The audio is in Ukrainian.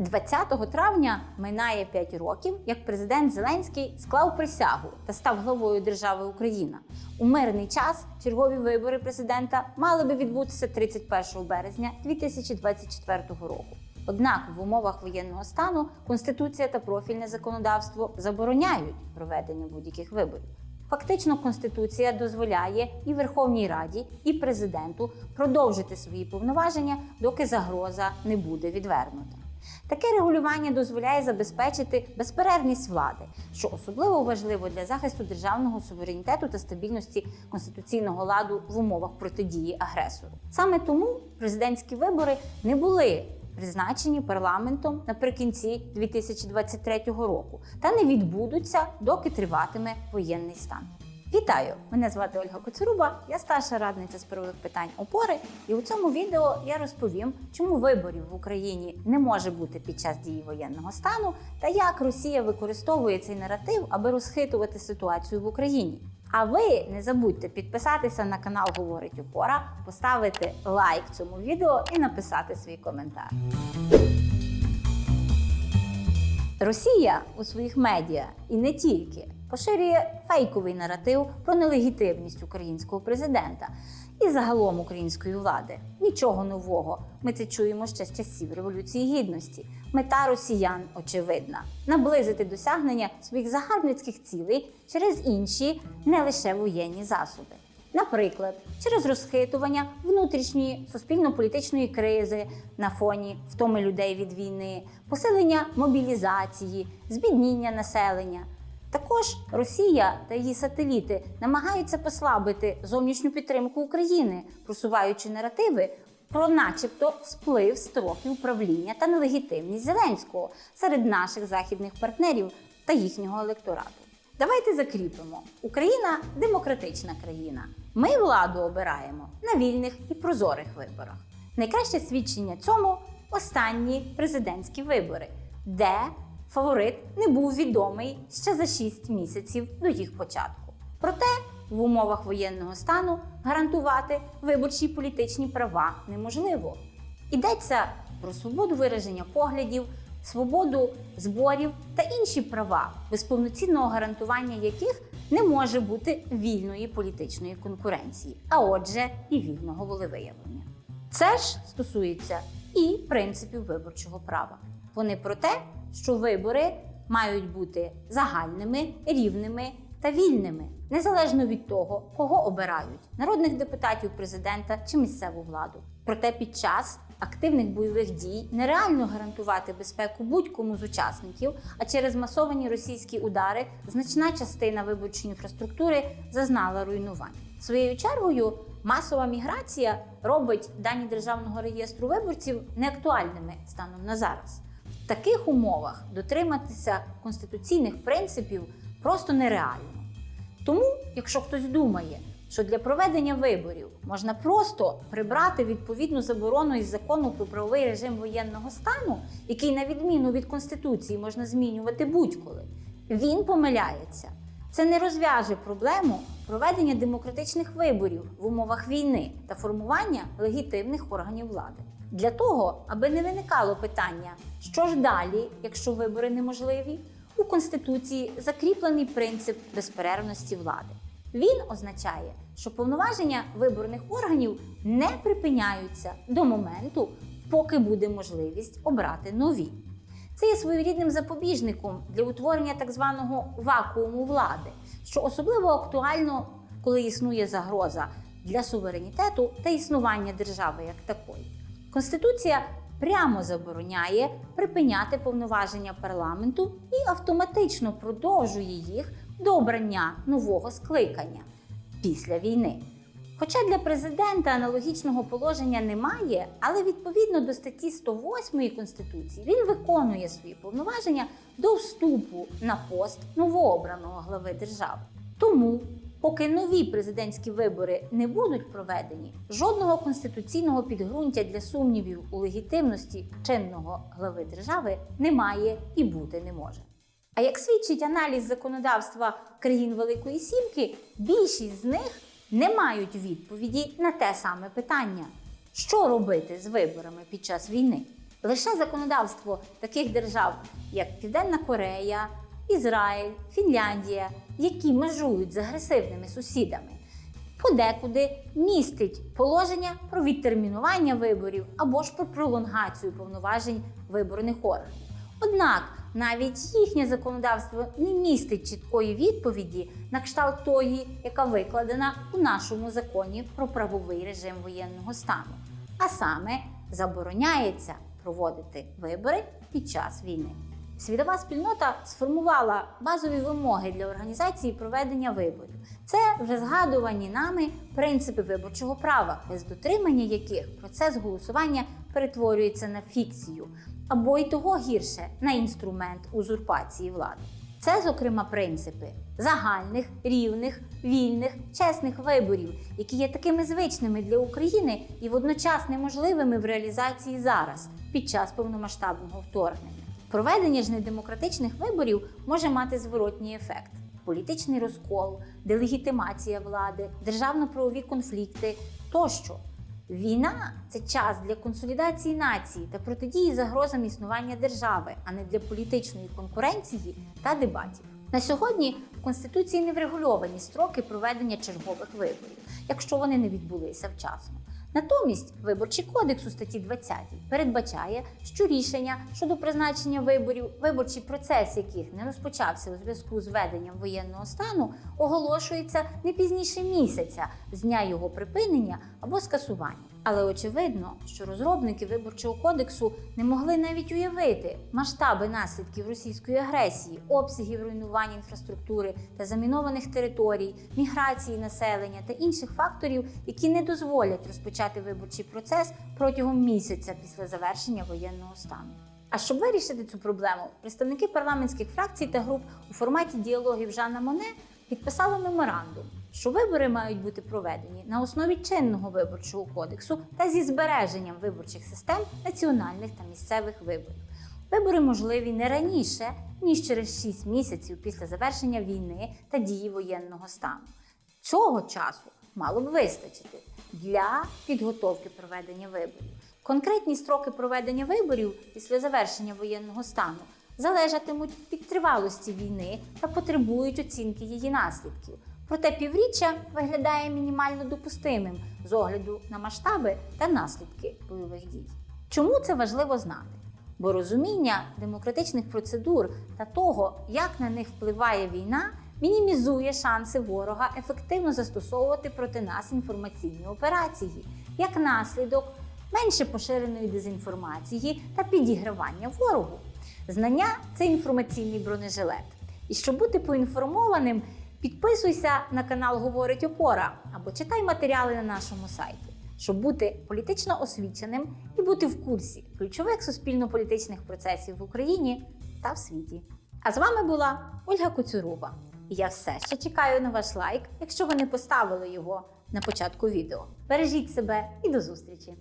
20 травня минає 5 років, як президент Зеленський склав присягу та став главою держави Україна. У мирний час чергові вибори президента мали би відбутися 31 березня 2024 року. Однак в умовах воєнного стану Конституція та профільне законодавство забороняють проведення будь-яких виборів. Фактично, Конституція дозволяє і Верховній Раді, і президенту продовжити свої повноваження, доки загроза не буде відвернута. Таке регулювання дозволяє забезпечити безперервність влади, що особливо важливо для захисту державного суверенітету та стабільності конституційного ладу в умовах протидії агресору. Саме тому президентські вибори не були призначені парламентом наприкінці 2023 року та не відбудуться, доки триватиме воєнний стан. Вітаю! Мене звати Ольга Коцеруба, я старша радниця з правових питань опори. І у цьому відео я розповім, чому виборів в Україні не може бути під час дії воєнного стану та як Росія використовує цей наратив, аби розхитувати ситуацію в Україні. А ви не забудьте підписатися на канал Говорить Опора, поставити лайк цьому відео і написати свій коментар. Росія у своїх медіа і не тільки поширює фейковий наратив про нелегітимність українського президента і загалом української влади. Нічого нового. Ми це чуємо ще з часів Революції Гідності. Мета росіян очевидна наблизити досягнення своїх загарбницьких цілей через інші, не лише воєнні засоби. Наприклад, через розхитування внутрішньої суспільно-політичної кризи на фоні втоми людей від війни, посилення мобілізації, збідніння населення. Також Росія та її сателіти намагаються послабити зовнішню підтримку України, просуваючи наративи про, начебто, сплив строків управління та нелегітимність Зеленського серед наших західних партнерів та їхнього електорату. Давайте закріпимо: Україна демократична країна. Ми владу обираємо на вільних і прозорих виборах. Найкраще свідчення цьому останні президентські вибори, де фаворит не був відомий ще за 6 місяців до їх початку. Проте в умовах воєнного стану гарантувати виборчі політичні права неможливо. Йдеться про свободу вираження поглядів, свободу зборів та інші права, без повноцінного гарантування яких не може бути вільної політичної конкуренції, а отже, і вільного волевиявлення. Це ж стосується і принципів виборчого права. Вони про те, що вибори мають бути загальними, рівними та вільними, незалежно від того, кого обирають народних депутатів, президента чи місцеву владу. Проте під час активних бойових дій нереально гарантувати безпеку будь-кому з учасників, а через масовані російські удари значна частина виборчої інфраструктури зазнала руйнувань. Своєю чергою масова міграція робить дані державного реєстру виборців неактуальними станом на зараз. В таких умовах дотриматися конституційних принципів просто нереально. Тому, якщо хтось думає, що для проведення виборів можна просто прибрати відповідну заборону із закону про правовий режим воєнного стану, який, на відміну від Конституції, можна змінювати будь-коли, він помиляється. Це не розв'яже проблему проведення демократичних виборів в умовах війни та формування легітимних органів влади. Для того, аби не виникало питання, що ж далі, якщо вибори неможливі, у Конституції закріплений принцип безперервності влади. Він означає, що повноваження виборних органів не припиняються до моменту, поки буде можливість обрати нові. Це є своєрідним запобіжником для утворення так званого вакууму влади, що особливо актуально, коли існує загроза для суверенітету та існування держави як такої. Конституція прямо забороняє припиняти повноваження парламенту і автоматично продовжує їх до обрання нового скликання після війни. Хоча для президента аналогічного положення немає, але відповідно до статті 108 Конституції він виконує свої повноваження до вступу на пост новообраного глави держави. Тому, поки нові президентські вибори не будуть проведені, жодного конституційного підґрунтя для сумнівів у легітимності чинного глави держави немає і бути не може. А як свідчить аналіз законодавства країн Великої Сімки, більшість з них не мають відповіді на те саме питання: що робити з виборами під час війни? Лише законодавство таких держав, як Південна Корея, Ізраїль, Фінляндія, які межують з агресивними сусідами, подекуди містить положення про відтермінування виборів або ж про пролонгацію повноважень виборних органів. Однак навіть їхнє законодавство не містить чіткої відповіді на кшталт тої, яка викладена у нашому законі про правовий режим воєнного стану, а саме забороняється проводити вибори під час війни. Світова спільнота сформувала базові вимоги для організації проведення виборів. Це вже згадувані нами принципи виборчого права, без дотримання яких процес голосування перетворюється на фікцію, або й того гірше на інструмент узурпації влади. Це, зокрема, принципи загальних, рівних, вільних, чесних виборів, які є такими звичними для України і водночас неможливими в реалізації зараз під час повномасштабного вторгнення. Проведення ж недемократичних виборів може мати зворотній ефект: політичний розкол, делегітимація влади, державно-правові конфлікти тощо. Війна це час для консолідації нації та протидії загрозам існування держави, а не для політичної конкуренції та дебатів. На сьогодні в Конституції не врегульовані строки проведення чергових виборів, якщо вони не відбулися вчасно. Натомість Виборчий кодекс у статті 20 передбачає, що рішення щодо призначення виборів, виборчий процес яких не розпочався у зв'язку з введенням воєнного стану, оголошується не пізніше місяця з дня його припинення або скасування. Але очевидно, що розробники виборчого кодексу не могли навіть уявити масштаби наслідків російської агресії, обсягів руйнування інфраструктури та замінованих територій, міграції населення та інших факторів, які не дозволять розпочати виборчий процес протягом місяця після завершення воєнного стану. А щоб вирішити цю проблему, представники парламентських фракцій та груп у форматі діалогів Жана Моне підписали меморандум, що вибори мають бути проведені на основі чинного виборчого кодексу та зі збереженням виборчих систем національних та місцевих виборів. Вибори можливі не раніше ніж через 6 місяців після завершення війни та дії воєнного стану. Цього часу мало б вистачити для підготовки проведення виборів. Конкретні строки проведення виборів після завершення воєнного стану залежатимуть від тривалості війни та потребують оцінки її наслідків. Проте півріччя виглядає мінімально допустимим з огляду на масштаби та наслідки бойових дій. Чому це важливо знати? Бо розуміння демократичних процедур та того, як на них впливає війна, мінімізує шанси ворога ефективно застосовувати проти нас інформаційні операції, як наслідок менше поширеної дезінформації та підігравання ворогу. Знання це інформаційний бронежилет. І щоб бути поінформованим, підписуйся на канал Говорить Опора або читай матеріали на нашому сайті, щоб бути політично освіченим і бути в курсі ключових суспільно-політичних процесів в Україні та в світі. А з вами була Ольга Куцюруба. Я все ще чекаю на ваш лайк, якщо ви не поставили його на початку відео. Бережіть себе і до зустрічі!